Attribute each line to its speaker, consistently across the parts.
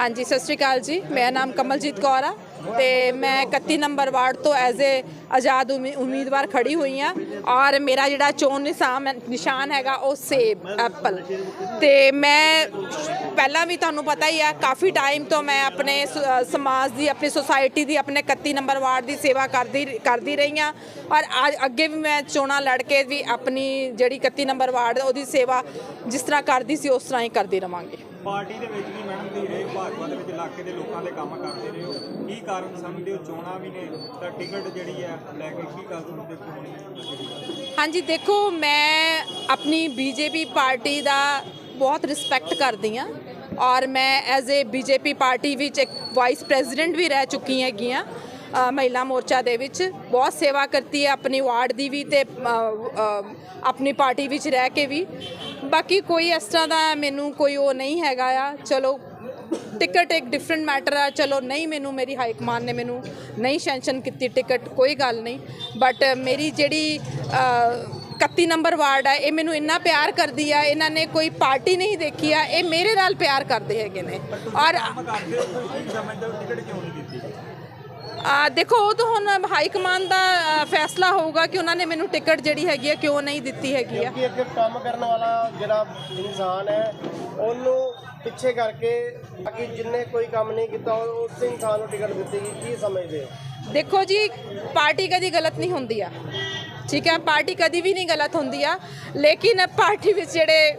Speaker 1: ਹਾਂਜੀ ਸਤਿ ਸ਼੍ਰੀ ਅਕਾਲ ਜੀ। ਮੇਰਾ ਨਾਮ ਕਮਲਜੀਤ ਕੌਰ ਆ ਤੇ ਮੈਂ 31 ਨੰਬਰ ਵਾਰਡ ਤੋਂ ਐਜ਼ ਏ ਆਜ਼ਾਦ ਉਮੀ- ਉਮੀਦਵਾਰ ਖੜੀ ਹੋਈ ਆ ਔਰ ਮੇਰਾ ਜਿਹੜਾ ਚੋਣ ਨਿਸ਼ਾਨ ਨਿਸ਼ਾਨ ਹੈਗਾ ਉਹ ਸੇਬ ਐਪਲ। ਤੇ ਮੈਂ ਪਹਿਲਾਂ ਵੀ ਤੁਹਾਨੂੰ ਪਤਾ ਹੀ ਆ ਕਾਫੀ ਟਾਈਮ ਤੋਂ ਮੈਂ ਆਪਣੇ ਸ- ਅ, ਸਮਾਜ ਦੀ ਆਪਣੀ ਸੁਸਾਇਟੀ ਦੀ ਆਪਣੇ 31 ਨੰਬਰ ਵਾਰਡ ਦੀ ਸੇਵਾ ਕਰਦੀ ਕਰਦੀ ਰਹੀ ਆ ਔਰ ਅੱਜ ਅੱਗੇ ਵੀ ਮੈਂ ਚੋਣਾਂ ਲੜ ਕੇ ਵੀ ਆਪਣੀ ਜਿਹੜੀ 31 ਨੰਬਰ ਵਾਰਡ ਉਹਦੀ ਸੇਵਾ ਜਿਸ ਤਰ੍ਹਾਂ ਕਰਦੀ ਸੀ ਉਸ ਤਰ੍ਹਾਂ ਹੀ ਕਰਦੀ ਰਵਾਂਗੀ।
Speaker 2: ਪਾਰਟੀ ਦੇ ਵਿੱਚ ਵੀ ਮੈਡਮ ਤੁਸੀਂ ਰਹੇ ਭਾਜਪਾ ਦੇ ਵਿੱਚ ਇਲਾਕੇ ਦੇ ਲੋਕਾਂ ਦੇ ਕੰਮ ਕਰਦੇ ਰਹੇ ਹੋ। ਕੀ ਕਾਰਨ ਸਮਝਦੇ ਹੋ ਚੋਣਾਂ ਵੀ ਨੇ, ਤਾਂ ਟਿਕਟ ਜਿਹੜੀ ਹੈ ਲੈ ਕੇ ਕੀ ਗੱਲ ਸਮਝਦੇ ਹੋਣੀ
Speaker 1: ਹਾਂਜੀ, ਦੇਖੋ, ਮੈਂ ਆਪਣੀ ਬੀਜੇਪੀ ਪਾਰਟੀ ਦਾ ਬਹੁਤ ਰਿਸਪੈਕਟ ਕਰਦੀ ਆ ਔਰ ਮੈਂ ਐਜ਼ ਏ ਬੀਜੇਪੀ ਪਾਰਟੀ ਵਿੱਚ ਇੱਕ ਵਾਈਸ ਪ੍ਰੈਜ਼ੀਡੈਂਟ ਵੀ ਰਹਿ ਚੁੱਕੀ ਹੈਗੀ ਆ ਮਹਿਲਾ ਮੋਰਚਾ ਦੇ ਵਿੱਚ ਬਹੁਤ ਸੇਵਾ ਕਰਤੀ ਹੈ ਆਪਣੀ ਵਾਰਡ ਦੀ ਵੀ ਤੇ ਆਪਣੀ ਪਾਰਟੀ ਵਿੱਚ ਰਹਿ ਕੇ ਵੀ। ਬਾਕੀ ਕੋਈ ਇਸ ਤਰ੍ਹਾਂ ਦਾ ਮੈਨੂੰ ਕੋਈ ਉਹ ਨਹੀਂ ਹੈਗਾ ਆ। ਚਲੋ ਟਿਕਟ ਇੱਕ ਡਿਫਰੈਂਟ ਮੈਟਰ ਆ। ਚਲੋ ਨਹੀਂ ਮੈਨੂੰ ਮੇਰੀ ਹਾਈ ਕਮਾਨ ਨੇ ਮੈਨੂੰ ਨਹੀਂ ਸੈਂਕਸ਼ਨ ਕੀਤੀ ਟਿਕਟ ਕੋਈ ਗੱਲ ਨਹੀਂ। ਬਟ ਮੇਰੀ ਜਿਹੜੀ ਅ, 31 ਨੰਬਰ ਵਾਰਡ ਆ ਇਹ ਮੈਨੂੰ ਇੰਨਾ ਪਿਆਰ ਕਰਦੀ ਆ ਇਹਨਾਂ ਨੇ ਕੋਈ ਪਾਰਟੀ ਨਹੀਂ ਦੇਖੀ ਆ ਇਹ ਮੇਰੇ ਨਾਲ ਪਿਆਰ ਕਰਦੇ ਹੈਗੇ ਨੇ। ਔਰ ਆ ਦੇਖੋ ਉਹ ਤਾਂ ਹੁਣ ਹਾਈ ਕਮਾਨ ਦਾ ਫੈਸਲਾ ਹੋਊਗਾ ਕਿ ਉਹਨਾਂ ਨੇ ਮੈਨੂੰ ਟਿਕਟ ਜਿਹੜੀ ਹੈਗੀ ਆ ਕਿਉਂ ਨਹੀਂ ਦਿੱਤੀ ਹੈਗੀ ਆ।
Speaker 3: ਕਿ ਇੱਕ ਕੰਮ ਕਰਨ ਵਾਲਾ ਜਿਹੜਾ ਇਨਸਾਨ ਹੈ ਉਹਨੂੰ ਪਿੱਛੇ ਕਰਕੇ ਬਾਕੀ ਜਿੰਨੇ ਕੋਈ ਕੰਮ ਨਹੀਂ ਕੀਤਾ ਉਸ ਇਨਸਾਨ ਨੂੰ ਟਿਕਟ ਦਿੱਤੀ ਗਈ ਕੀ ਸਮਝਦੇ ਹੋ?
Speaker 1: ਦੇਖੋ ਜੀ ਪਾਰਟੀ ਕਦੀ ਗਲਤ ਨਹੀਂ ਹੁੰਦੀ ਆ। ਠੀਕ ਹੈ ਪਾਰਟੀ ਕਦੀ ਵੀ ਨਹੀਂ ਗਲਤ ਹੁੰਦੀ ਆ। ਲੇਕਿਨ ਪਾਰਟੀ ਵਿੱਚ ਜਿਹੜੇ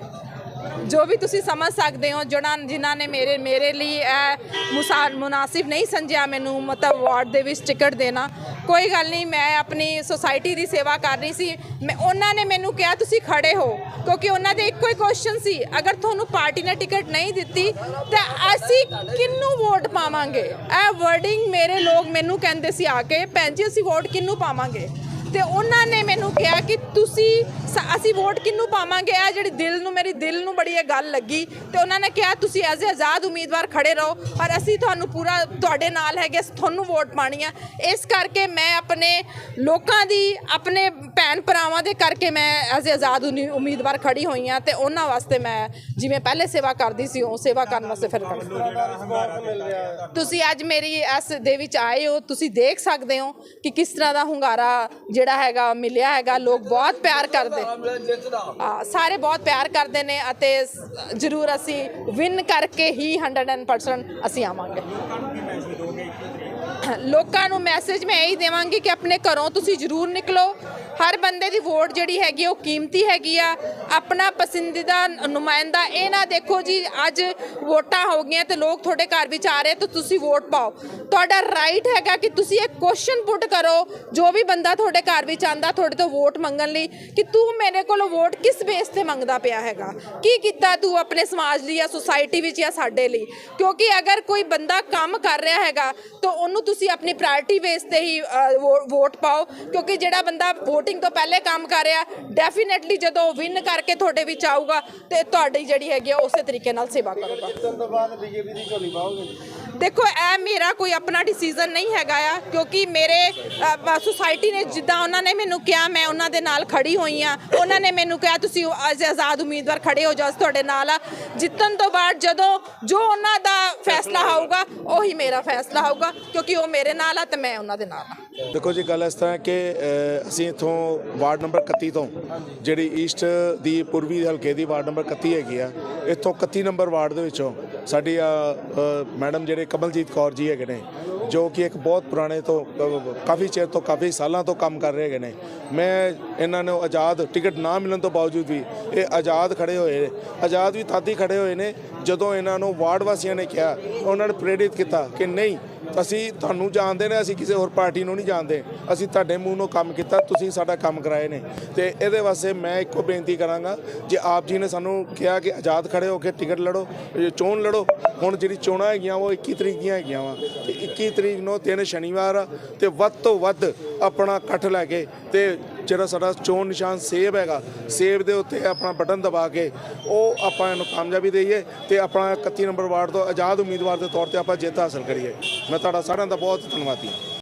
Speaker 1: ਜੋ ਵੀ ਤੁਸੀਂ ਸਮਝ ਸਕਦੇ ਹੋ ਜਿਹੜਾ ਜਿਨ੍ਹਾਂ ਨੇ ਮੇਰੇ ਮੇਰੇ ਲਈ ਇਹ ਮੁਸਾ- ਮੁਨਾਸਿਬ ਨਹੀਂ ਸਮਝਿਆ ਮੈਨੂੰ, ਮਤਲਬ ਵਾਰਡ ਦੇ ਵਿੱਚ ਟਿਕਟ ਦੇਣਾ। ਕੋਈ ਗੱਲ ਨਹੀਂ, ਮੈਂ ਆਪਣੀ ਸੋਸਾਇਟੀ ਦੀ ਸੇਵਾ ਕਰ ਰਹੀ ਸੀ। ਮੈਂ, ਉਹਨਾਂ ਨੇ ਮੈਨੂੰ ਕਿਹਾ, ਤੁਸੀਂ ਖੜੇ ਹੋ। ਕਿਉਂਕਿ ਉਹਨਾਂ ਦੇ ਇੱਕੋ ਹੀ ਕੁਐਸਚਨ ਸੀ, ਅਗਰ ਤੁਹਾਨੂੰ ਪਾਰਟੀ ਨੇ ਟਿਕਟ ਨਹੀਂ ਦਿੱਤੀ, ਤਾਂ ਅਸੀਂ ਕਿਹਨੂੰ ਵੋਟ ਪਾਵਾਂਗੇ? ਇਹ ਵਰਡਿੰਗ ਮੇਰੇ ਲੋਕ ਮੈਨੂੰ ਕਹਿੰਦੇ ਸੀ ਆ ਕੇ, ਭੈਣ ਜੀ, ਅਸੀਂ ਵੋਟ ਕਿਹਨੂੰ ਪਾਵਾਂਗੇ? ਤੇ ਉਹਨਾਂ ਨੇ ਮੈਨੂੰ ਕਿਹਾ ਕਿ ਤੁਸੀਂ ਸ- ਅਸੀਂ ਵੋਟ ਕਿਹਨੂੰ ਪਾਵਾਂਗੇ? ਆ ਜਿਹੜੀ ਦਿਲ ਨੂੰ, ਮੇਰੀ ਦਿਲ ਨੂੰ ਬੜੀ ਇਹ ਗੱਲ ਲੱਗੀ ਤੇ ਉਹਨਾਂ ਨੇ ਕਿਹਾ, ਤੁਸੀਂ ਐਜ਼ ਆਜ਼ਾਦ ਉਮੀਦਵਾਰ ਖੜੇ ਰਹੋ ਔਰ ਅਸੀਂ ਤੁਹਾਨੂੰ ਪੂਰਾ ਤੁਹਾਡੇ ਨਾਲ ਹੈਗੇ, ਅਸੀਂ ਤੁਹਾਨੂੰ ਵੋਟ ਪਾਣੀ ਆ। ਇਸ ਕਰਕੇ ਮੈਂ ਆਪਣੇ ਲੋਕਾਂ ਦੀ, ਆਪਣੇ ਭੈਣ ਭਰਾਵਾਂ ਦੇ ਕਰਕੇ ਮੈਂ ਐਜ਼ ਆਜ਼ਾਦ ਉਨੀ- ਉਮੀਦਵਾਰ ਖੜੀ ਹੋਈ ਆ ਤੇ ਉਹਨਾਂ ਵਾਸਤੇ ਮੈਂ ਜਿਵੇਂ ਪਹਿਲੇ ਸੇਵਾ ਕਰਦੀ ਸੀ, ਉਹ ਸੇਵਾ ਕਰਨ ਵਾਸਤੇ ਫਿਰ ਤੁਸੀਂ ਅੱਜ ਮੇਰੀ ਇਸ ਦੇ ਵਿੱਚ ਆਏ ਹੋ, ਤੁਸੀਂ ਦੇਖ ਸਕਦੇ ਹੋ ਕਿ ਕਿਸ ਤਰ੍ਹਾਂ ਦਾ ਹੁੰਗਾਰਾ ਜਿਹੜਾ ਹੈਗਾ ਮਿਲਿਆ ਹੈਗਾ ਲੋਕ ਬਹੁਤ ਪਿਆਰ ਕਰਦੇ। ਸਾਰੇ ਬਹੁਤ ਪਿਆਰ ਕਰਦੇ ਨੇ ਅਤੇ ਜ਼ਰੂਰ ਅਸੀਂ ਵਿਨ ਕਰਕੇ ਹੀ 100% ਅਸੀਂ ਆਵਾਂਗੇ।
Speaker 2: ਲੋਕਾਂ ਨੂੰ ਮੈਸੇਜ
Speaker 1: ਮੈਂ ਇਹੀ ਦੇਵਾਂਗੀ ਕਿ ਆਪਣੇ ਘਰੋਂ ਤੁਸੀਂ ਜ਼ਰੂਰ ਨਿਕਲੋ। ਹਰ ਬੰਦੇ ਦੀ ਵੋਟ ਜਿਹੜੀ ਹੈਗੀ ਉਹ ਕੀਮਤੀ ਹੈਗੀ ਆ। ਆਪਣਾ ਪਸੰਦੀਦਾ ਨੁਮਾਇੰਦਾ ਇਹ ਨਾ ਦੇਖੋ ਜੀ ਅੱਜ ਵੋਟਾਂ ਹੋ ਗਈਆਂ ਤੇ ਲੋਕ ਤੁਹਾਡੇ ਘਰ ਵਿੱਚ ਆ ਰਹੇ ਤਾਂ ਤੁਸੀਂ ਵੋਟ ਪਾਓ। ਤੁਹਾਡਾ ਰਾਈਟ ਹੈਗਾ ਕਿ ਤੁਸੀਂ ਇੱਕ ਕੁਐਸਚਨ ਪੁੱਟ ਕਰੋ ਜੋ ਵੀ ਬੰਦਾ ਤੁਹਾਡੇ ਘਰ ਵਿੱਚ ਆਂਦਾ ਤੁਹਾਡੇ ਤੋਂ ਵੋਟ ਮੰਗਣ ਲਈ ਕਿ ਤੂੰ ਮੇਰੇ ਕੋਲੋਂ ਵੋਟ ਕਿਸ ਬੇਸ ਤੇ ਮੰਗਦਾ ਪਿਆ ਹੈਗਾ? ਕੀ ਕੀਤਾ ਤੂੰ ਆਪਣੇ ਸਮਾਜ ਲਈ ਜਾਂ ਸੁਸਾਇਟੀ ਵਿੱਚ ਜਾਂ ਸਾਡੇ ਲਈ? ਕਿਉਂਕਿ ਅਗਰ ਕੋਈ ਬੰਦਾ ਕੰਮ ਕਰ ਰਿਹਾ ਹੈਗਾ ਤਾਂ ਉਹਨੂੰ ਤੁਸੀਂ ਆਪਣੀ ਪ੍ਰਾਇੋਰਟੀ ਬੇਸ ਤੇ ਹੀ ਵੋਟ ਪਾਓ। ਕਿਉਂਕਿ ਜਿਹੜਾ ਬੰਦਾ VOTING ਤੋਂ ਪਹਿਲੇ ਕੰਮ ਕਰ ਰਿਹਾ ਡੈਫੀਨਿਟਲੀ ਜਦੋਂ ਵਿਨ ਕਰਕੇ ਤੁਹਾਡੇ ਵਿੱਚ ਆਊਗਾ ਤੇ ਤੁਹਾਡੀ ਜਿਹੜੀ ਹੈਗੀ ਆ ਉਸੇ ਤਰੀਕੇ ਨਾਲ ਸੇਵਾ ਕਰੂਗਾ।
Speaker 3: ਜਿੱਤਣ ਤੋਂ ਬਾਅਦ ਬੀਜੇਪੀ ਦੀ ਝੋਲੀ ਪਾਓਗੇ?
Speaker 1: ਦੇਖੋ ਇਹ ਮੇਰਾ ਕੋਈ ਆਪਣਾ ਡਿਸੀਜਨ ਨਹੀਂ ਹੈਗਾ ਆ ਕਿਉਂਕਿ ਮੇਰੇ ਸੁਸਾਇਟੀ ਨੇ ਜਿੱਦਾਂ ਉਹਨਾਂ ਨੇ ਮੈਨੂੰ ਕਿਹਾ ਮੈਂ ਉਹਨਾਂ ਦੇ ਨਾਲ ਖੜੀ ਹੋਈ ਆ ਉਹਨਾਂ ਨੇ ਮੈਨੂੰ ਕਿਹਾ ਤੁਸੀਂ ਅੱਜ ਆਜ਼ਾਦ ਉਮੀਦਵਾਰ ਖੜੇ ਹੋ ਜਾਓ ਤੁਹਾਡੇ ਨਾਲ ਆ। ਜਿੱਤਣ ਤੋਂ ਬਾਅਦ ਜਦੋਂ ਜੋ ਉਹਨਾਂ ਦਾ ਫੈਸਲਾ ਹੋਊਗਾ ਉਹੀ ਮੇਰਾ ਫੈਸਲਾ ਹੋਊਗਾ ਕਿਉਂਕਿ ਉਹ ਮੇਰੇ ਨਾਲ ਆ ਤੇ ਮੈਂ ਉਹਨਾਂ ਦੇ ਨਾਲ ਆ।
Speaker 4: ਦੇਖੋ ਜੀ ਗੱਲ ਇਸ ਤਰ੍ਹਾਂ ਕਿ ਅਸੀਂ ਇਥੋਂ ਵਾਰਡ ਨੰਬਰ 31 ਤੋਂ ਜਿਹੜੀ ਈਸਟ ਦੀ ਪੂਰਬੀ ਹਲਕੇ ਦੀ ਵਾਰਡ ਨੰਬਰ 31 ਹੈਗੀ ਆ ਇੱਥੋਂ 31 ਨੰਬਰ ਵਾਰਡ ਦੇ ਵਿੱਚੋਂ ਸਾਡੀ ਆ, ਮੈਡਮ ਜਿਹੜੇ ਕਮਲਜੀਤ ਕੌਰ ਜੀ ਹੈਗੇ ਨੇ ਜੋ ਕਿ ਇੱਕ ਬਹੁਤ ਪੁਰਾਣੇ ਤੋਂ, ਕਾਫੀ ਚਿਰ ਤੋਂ, ਕਾਫੀ ਸਾਲਾਂ ਤੋਂ ਕੰਮ ਕਰ ਰਹੇ ਹੈਗੇ ਨੇ। ਮੈਂ ਇਹਨਾਂ ਨੂੰ ਆਜ਼ਾਦ ਟਿਕਟ ਨਾ ਮਿਲਣ ਤੋਂ ਬਾਵਜੂਦ ਵੀ ਇਹ ਆਜ਼ਾਦ ਖੜੇ ਹੋਏ ਨੇ। ਆਜ਼ਾਦ ਵੀ ਤਾਦੀ ਖੜੇ ਹੋਏ ਨੇ ਜਦੋਂ ਇਹਨਾਂ ਨੂੰ ਵਾਰਡ ਵਾਸੀਆਂ ਨੇ ਕਿਹਾ, ਉਹਨਾਂ ਨੇ ਪ੍ਰੇਰਿਤ ਕੀਤਾ ਕਿ ਨਹੀਂ ਅਸੀਂ ਤੁਹਾਨੂੰ ਜਾਣਦੇ ਨੇ, ਅਸੀਂ ਕਿਸੇ ਹੋਰ ਪਾਰਟੀ ਨੂੰ ਨਹੀਂ ਜਾਣਦੇ। ਅਸੀਂ ਤੁਹਾਡੇ ਮੂੰਹ ਨੂੰ ਕੰਮ ਕੀਤਾ, ਤੁਸੀਂ ਸਾਡਾ ਕੰਮ ਕਰਾਏ ਨੇ। ਤੇ ਇਹਦੇ ਵਾਸਤੇ ਮੈਂ ਇੱਕੋ ਬੇਨਤੀ ਕਰਾਂਗਾ, ਜੇ ਆਪ ਜੀ ਨੇ ਸਾਨੂੰ ਕਿਹਾ ਕਿ ਆਜ਼ਾਦ ਖੜੇ ਹੋ ਕੇ ਟਿਕਟ ਲੜੋ ਚੋਣ ਲੜੋ, ਹੁਣ ਜਿਹੜੀ ਚੋਣਾਂ ਹੈਗੀਆਂ, ਉਹ 21 ਤਰੀਕ ਦੀਆਂ ਹੈਗੀਆਂ ਵਾ। ਤੇ 21 ਤਰੀਕ ਨੂੰ ਤਿੰਨ ਸ਼ਨੀਵਾਰ ਆ, ਤੇ ਵੱਧ ਤੋਂ ਵੱਧ ਆਪਣਾ ਇਕੱਠ ਲੈ ਕੇ ਤੇ ਜਿਹੜਾ ਸਾਡਾ ਚੋਣ ਨਿਸ਼ਾਨ ਸੇਬ ਹੈਗਾ, ਸੇਬ ਦੇ ਉੱਤੇ ਆਪਣਾ ਬਟਨ ਦਬਾ ਕੇ ਉਹ ਆਪਾਂ ਇਹਨੂੰ ਕਾਮਯਾਬੀ ਦੇਈਏ ਤੇ ਆਪਣਾ 31 ਨੰਬਰ ਵਾਰਡ ਤੋਂ ਆਜ਼ਾਦ ਉਮੀਦਵਾਰ ਦੇ ਤੌਰ ਤੇ ਆਪਾਂ ਜਿੱਤ ਹਾਸਲ ਕਰੀਏ। ਮੈਂ ਤੁਹਾਡਾ ਸਾਰਿਆਂ ਦਾ ਬਹੁਤ ਧੰਨਵਾਦੀ ਹਾਂ।